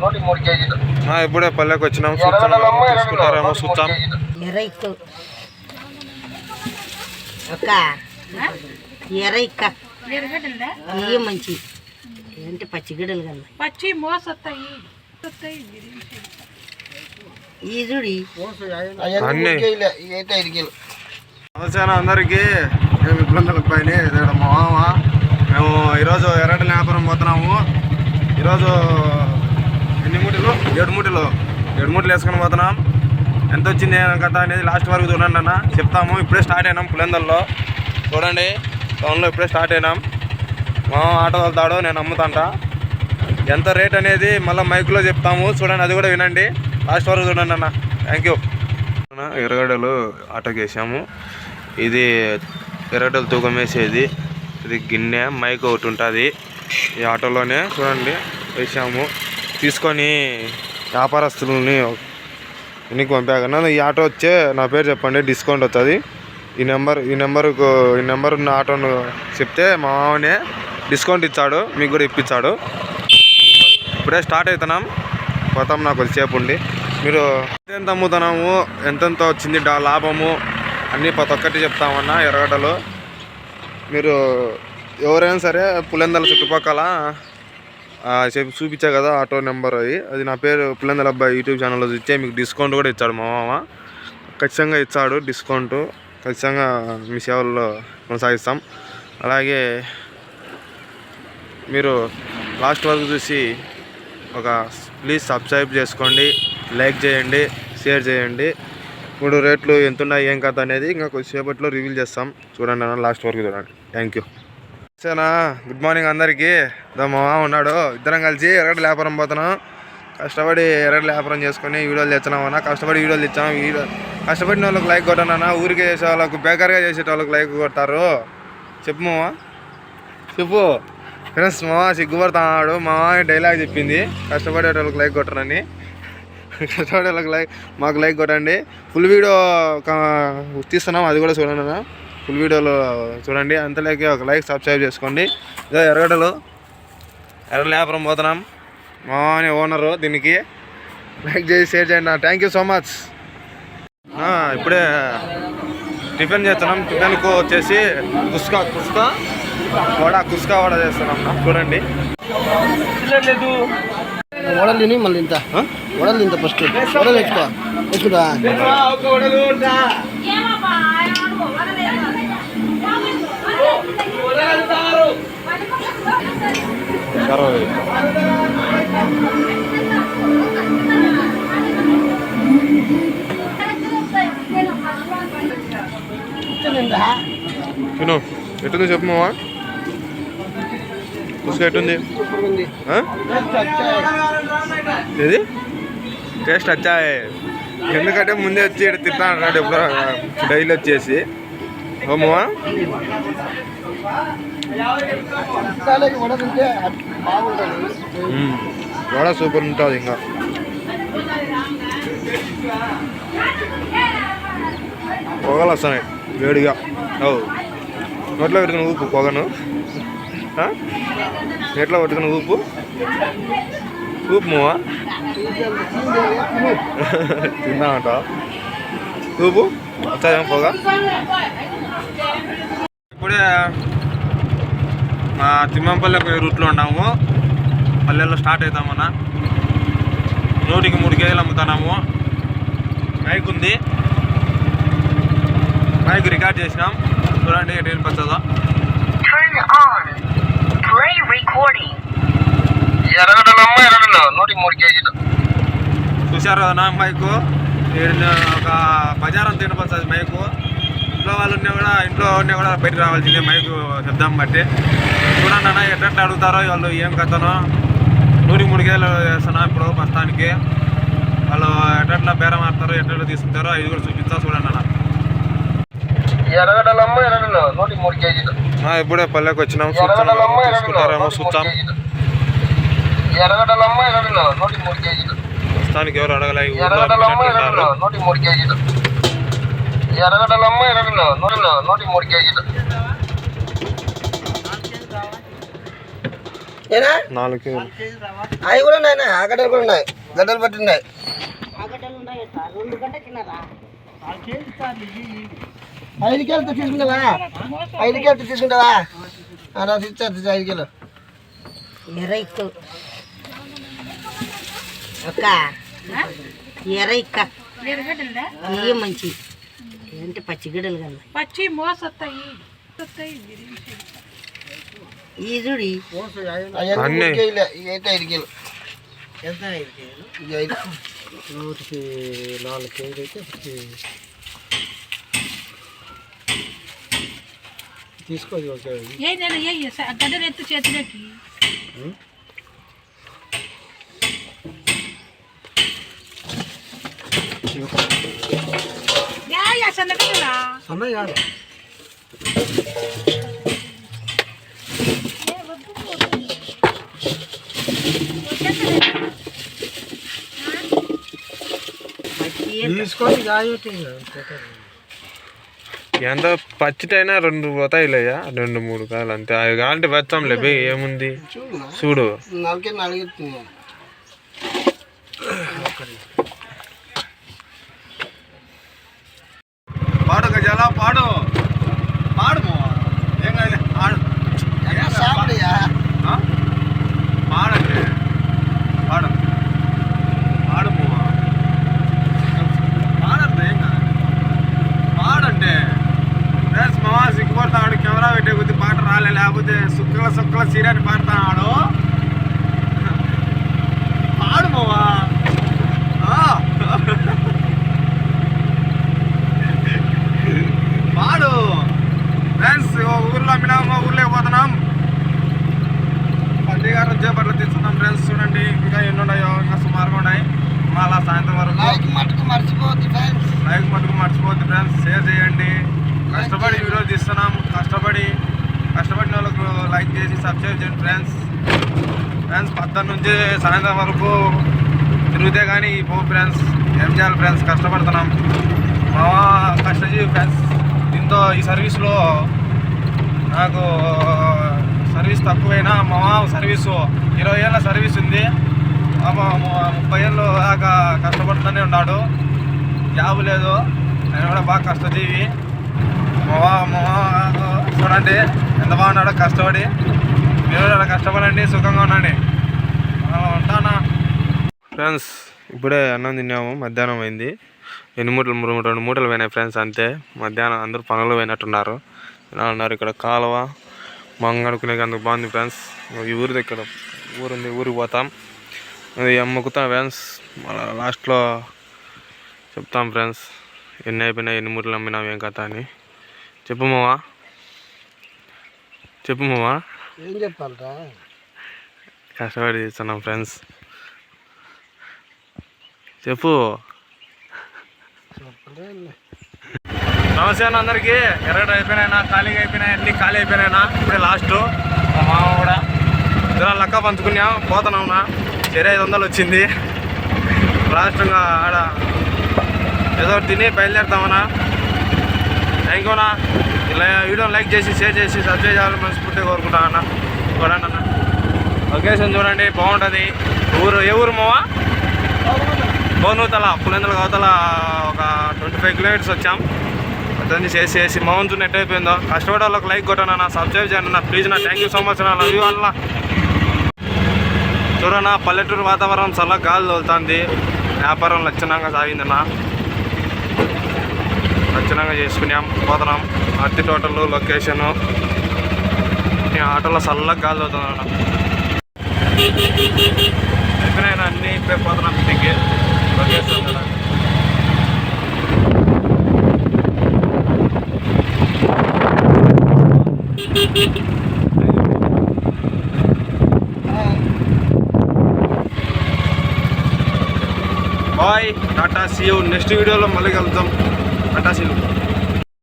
నూటి మూడు కేజీలు. ఇప్పుడే పల్లెకి వచ్చినాం చూస్తున్నాం ఎర్రగడ్డలమ్మ తీసుకుంటారేమో అక్క ఎర్రైక్క ఇవి మంచి. ఏంటి పచ్చిగడ్డలు కల్లా పచ్చి మోసొస్తాయి ఈ చూడి నమస్తే అందరికి మేము ఇబ్బందుల పైన మా మామ. మేము ఈరోజు ఎర్రటి వ్యాపారం పోతున్నాము. ఈరోజు ఎన్ని మూటలు? ఏడు మూటలు. ఏడు మూటలు వేసుకొని పోతున్నాం. ఎంత వచ్చింది కథ అనేది లాస్ట్ వరకు చూడండి అన్న. చెప్తాము ఇప్పుడే స్టార్ట్ అయినాం పులిందల్లో. చూడండి టౌన్లో ఇప్పుడే స్టార్ట్ అయినాం. మా ఆటో వెళ్తాడు నేను అమ్ముతాంట ఎంత రేట్ అనేది మళ్ళీ మైక్లో చెప్తాము. చూడండి అది కూడా వినండి. లాస్ట్ వరకు చూడండి అన్న. థ్యాంక్ యూ ఎర్రగడ్డలు ఆటోకి వేసాము ఇది ఎర్రగడ్డలు తూకం వేసేది. ఇది గిన్నె మైక్ ఒకటి ఉంటుంది ఈ ఆటోలోనే. చూడండి. వేసాము తీసుకొని వ్యాపారస్తులని ఇంటికి పంపాకన్నా ఈ ఆటో వచ్చే నా పేరు చెప్పండి డిస్కౌంట్ వస్తుంది ఈ నెంబర్ ఈ నెంబర్కు ఈ నెంబర్ ఉన్న ఆటోను చెప్తే మా మామనే డిస్కౌంట్ ఇచ్చాడు మీకు కూడా ఇప్పించాడు. ఇప్పుడే స్టార్ట్ అవుతున్నాం పోతాం నాకు కొద్దిసేపు ఉండి. మీరు ఎంత అమ్ముతున్నాము ఎంతెంత వచ్చింది లాభము అన్నీ ప్రతి ఒక్కటి చెప్తామన్నా ఎర్రగడ్డలు. మీరు ఎవరైనా సరే పులిందల చుట్టుపక్కల చెప్పి చూపించా కదా ఆటో నెంబర్ అది. అది నా పేరు పిల్లందల అబ్బాయి యూట్యూబ్ ఛానల్లో ఇచ్చే మీకు డిస్కౌంట్ కూడా ఇచ్చాడు మా మామ. ఖచ్చితంగా ఇచ్చాడు డిస్కౌంట్. ఖచ్చితంగా మీ సేవల్లో కొనసాగిస్తాం. అలాగే మీరు లాస్ట్ వరకు చూసి ఒక ప్లీజ్ సబ్స్క్రైబ్ చేసుకోండి లైక్ చేయండి షేర్ చేయండి. ఇప్పుడు రేట్లు ఎంతున్నాయి ఏం కథ అనేది ఇంకా కొద్దిసేపట్లో రివీల్ చేస్తాం. చూడండి అన్న లాస్ట్ వరకు చూడండి. Thank you. వచ్చానా? గుడ్ మార్నింగ్ అందరికీ. దా మా మామ ఉన్నాడు. ఇద్దరం కలిసి ఎర్రగడ్డ వ్యాపారం పోతున్నాం. కష్టపడి ఎర్రగడ్డ వ్యాపారం చేసుకొని వీడియోలు తెచ్చినాం అన్న కష్టపడి వీడియోలు తెచ్చాం. వీడియో కష్టపడిన వాళ్ళకి లైక్ కొట్టానన్నా. ఊరికే చేసే వాళ్ళకు బేకార్గా చేసే వాళ్ళకి లైక్ కొడతారు. చెప్పు మావా చెప్పు. ఫ్రెండ్స్ మా సిగ్గుపడుతున్నాడు. మావా డైలాగ్ చెప్పింది? కష్టపడేటోళ్ళకి లైక్ కొట్టరని కష్టపడే వాళ్ళకి లైక్ మాకు లైక్ కొట్టండి. ఫుల్ వీడియో తీస్తున్నాం. అది కూడా చూడండి అన్నా. ఫుల్ వీడియోలో చూడండి. అంతలోకి ఒక లైక్ సబ్స్క్రైబ్ చేసుకోండి. ఇదో ఎర్రగడ్డలు. ఎర్ర వ్యాపారం పోతున్నాం. మామని ఓనరు దీనికి. లైక్ చేసి షేర్ చేయండి. థ్యాంక్ యూ సో మచ్ ఇప్పుడే టిఫిన్ చేస్తున్నాం. టిఫిన్కు వచ్చేసి కుస్కా కుస్కా వడ కుస్కా వడ చేస్తున్నాం. చూడండి. వడలు తిని మళ్ళీ ఇంత. వడలు ఇంత ఫస్ట్ వడలు ఎక్కువ ఎక్కుదా అరవై తిను ఎట్టుంది చెప్పు మావా? ఎట్టుంది? ఏది? టేస్ట్ వచ్చాయి. ఎందుకంటే ముందే వచ్చి ఇక్కడ తింటా అంటాడు ఎప్పుడు డైలీ వచ్చేసి. ఓమా వడ సూపర్ ఉంటుంది ఇంకా. పొగలు వస్తున్నాయి వేడిగా. ఓ. నోట్లో పెట్టుకుని ఊపు పొగను. ఆ? ఎట్లా పట్టుకుని ఊపు. ఊపు మూవా? తిందామంట ఊపు? వచ్చాయేమో పొగ. ఇప్పుడే మా తిమ్మంపల్లి పోయే రూట్లో ఉన్నాము. పల్లెల్లో స్టార్ట్ అవుతామన్నా నూటికి మూడు కేజీలు అమ్ముతున్నాము. మైక్ ఉంది. మైక్ రికార్డ్ చేసినాం. చూడండి ఎటు నూటి మూడు కేజీలు చూశారు కదా మైకు? ఒక బజారం తినపస్తుంది మైకు. ఇంట్లో వాళ్ళు ఉన్నా కూడా ఇంట్లో ఉన్నా కూడా బయట రావాల్సిందే. మైకు శబ్దం బట్టి. చూడండి అన్న ఎట్లా అడుగుతారో వాళ్ళు ఏం కథనో. నూటి మూడు కేజీలు వేస్తున్నా ఇప్పుడు ప్రస్తుతానికి. వాళ్ళు ఎట్లా బేరం ఆడతారో ఎట్లా తీసుకుంటారో అది కూడా చూపిస్తా చూడండి అన్న. ఇప్పుడే పల్లెకి వచ్చినాం తీసుకుంటారేమో కేజీలు. ప్రస్తుతానికి ఎవరు అడగలే ఎర్రగడ్డలమ్మ. ఎర్రగడ్డలు ఎర్రగడ్డలు నూటి మూడు కేజీలు. ఏనా? నాలుగు కేజీలు. అవి కూడా ఉన్నాయి ఆ గడ్డలు కూడా ఉన్నాయి. గడ్డలు పట్టి ఉన్నాయి. ఆగడ్డలు ఐదు కేలతో తీసుకుంటావా? ఐదు కేలతో తీసుకుంటావా? అలా ఇచ్చారు ఐదు కిలో ఎరైతు అక్క ఎరైక్క ఇవి మంచి. ఏంటి పచ్చిగడ్డలు కల్లా పచ్చి మోసొత్తాయి. వస్తాయి ఈ చూడి కేజీలే ఐదు కిలో ఇది ఐదు నూటికి నాలుగు కేజీలు అయితే తీసుకోదు ఏ గడ్డలు ఎత్తు చేతిలోకి. యా సన్నగడ్డలా జాగ్రత్త ఎంత పచ్చిటైనా రెండు పోతాయిలేయా రెండు మూడు కాయలు అంతే. అవి కావాలంటే వచ్చాంలే బే ఏముంది? చూడు. చూడు. నాలుగే నాలుగు పాడు గజాల పాడు పాడు ఏం కాదు పాడు సాపడియా ఆ? పాడండి పాడు పాడు పాడండి ఏం కాదు పాడండి ఫ్రెండ్స్ మా సిగ్గుపడతాడు కెమెరా పెట్టే కొద్ది పాట రాలే లేకపోతే సుక్కల సుక్కల సీరియని పాడుతున్నాడు ఊర్లో అమ్మినాము ఊర్లోకి పోతున్నాం. పండుగ చేపట్లు తీసుకున్నాం ఫ్రెండ్స్ చూడండి. ఇంకా ఎన్ని ఉన్నాయో ఇంకా సుమారుగా ఉన్నాయి. మళ్ళా సాయంత్రం వరకు లైక్ మట్టుకు మర్చిపోవద్దు ఫ్రెండ్స్ లైక్ మటుకు మర్చిపోవద్దు ఫ్రెండ్స్ షేర్ చేయండి. కష్టపడి వీడియో తీస్తున్నాం. కష్టపడి కష్టపడిన వాళ్ళకు లైక్ చేసి సబ్స్క్రైబ్ చేయండి ఫ్రెండ్స్ ఫ్రెండ్స్ పద్దెనిమిది నుంచి సాయంత్రం వరకు తిరిగితే కానీ పో ఫ్రెండ్స్ ఏం చేయాలి ఫ్రెండ్స్ కష్టపడుతున్నాం. మా కష్టజీవి ఫ్రెండ్స్ దీంతో ఈ సర్వీస్లో నాకు సర్వీస్ తక్కువైనా మా మామ సర్వీసు ఇరవై ఏళ్ళ సర్వీస్ ఉంది. ముప్పై ఏళ్ళు దాకా కష్టపడుతూనే ఉన్నాడు. జాబ్ లేదు. నేను కూడా బాగా కష్టజీవి. మా మామ- మా చూడండి ఎంత బాగున్నాడో కష్టపడి. మీరు కూడా కష్టపడండి సుఖంగా ఉండండి. ఉంటానా? ఫ్రెండ్స్ ఇప్పుడే అన్నం తిన్నాము. మధ్యాహ్నం అయింది. ఎన్ని మూటలు మూడు రెండు మూటలు పోయినాయి ఫ్రెండ్స్ అంతే. మధ్యాహ్నం అందరూ పనులు పోయినట్టున్నారు. ఇలా ఉన్నారు ఇక్కడ కాలువ మంగడుకునే అందుకు బాగుంది ఫ్రెండ్స్. ఈ ఊరి దగ్గర ఊరుంది ఊరికి పోతాం. అది అమ్ముకుతాం ఫ్రెండ్స్. మళ్ళీ లాస్ట్లో చెప్తాం ఫ్రెండ్స్. ఎన్ని అయిపోయినాయి ఎన్ని మూటలు అమ్మినాం ఏం కథ అని. చెప్పు మావా. చెప్పు మావా. ఏం చెప్పాలరా? కష్టపడి చేస్తున్నాం ఫ్రెండ్స్. చెప్పు. నమస్తే అన్న అందరికీ. ఎర్రగడ్డ అయిపోయినాయినా ఖాళీగా అయిపోయినాయి అన్ని ఖాళీ అయిపోయినాయినా ఇప్పుడే లాస్ట్ మా మామ కూడా ఇద్దరు లక్క పంచుకున్నాం పోతున్నావునా సరే ఐదు వందలు వచ్చింది. లాస్ట్ ఇంకా ఆడ ఏదో తిని బయలుదేరుతామన్నా. థ్యాంక్ యూనా ఇలా వీడియో లైక్ చేసి షేర్ చేసి సబ్స్క్రైబ్ చేయాలని మనస్ఫూర్తిగా కోరుకుంటాను అన్న. చూడండి అన్న. లొకేషన్ చూడండి బాగుంటుంది. ఊరు ఏ ఊరు మావా బోనూతల. పులిందల అవతల ఒక ట్వంటీ ఫైవ్ కిలోమీటర్స్ వచ్చాం. అతన్ని చేసి చేసి మౌన్ చూడు నెట్ అయిపోయిందో? కష్టపడే వాళ్ళకి లైక్ కొట్టనా నా సబ్స్క్రైబ్ చేయండి నా ప్లీజ్ నా థ్యాంక్ యూ సో మచ్ నా లవ్ యూ అన్న. చూడన్నా పల్లెటూరు వాతావరణం చాలా గాలి తోలుతుంది. వ్యాపారం లక్షణంగా సాగిందన్న లక్షణంగా చేసుకున్నాం పోతున్నాం. అత్తి టోటల్ లొకేషను ఆటోలో చల్లగా గాలి తోలుతుంది అన్న. అయిపోయినాయి అన్నీ ఇప్పుడే పోతున్నాం ఇంటికి లొకేషన్ కదా బాయ్ టాటా సీ నెక్స్ట్ వీడియోలో మళ్ళీ కలుద్దాం. Tata see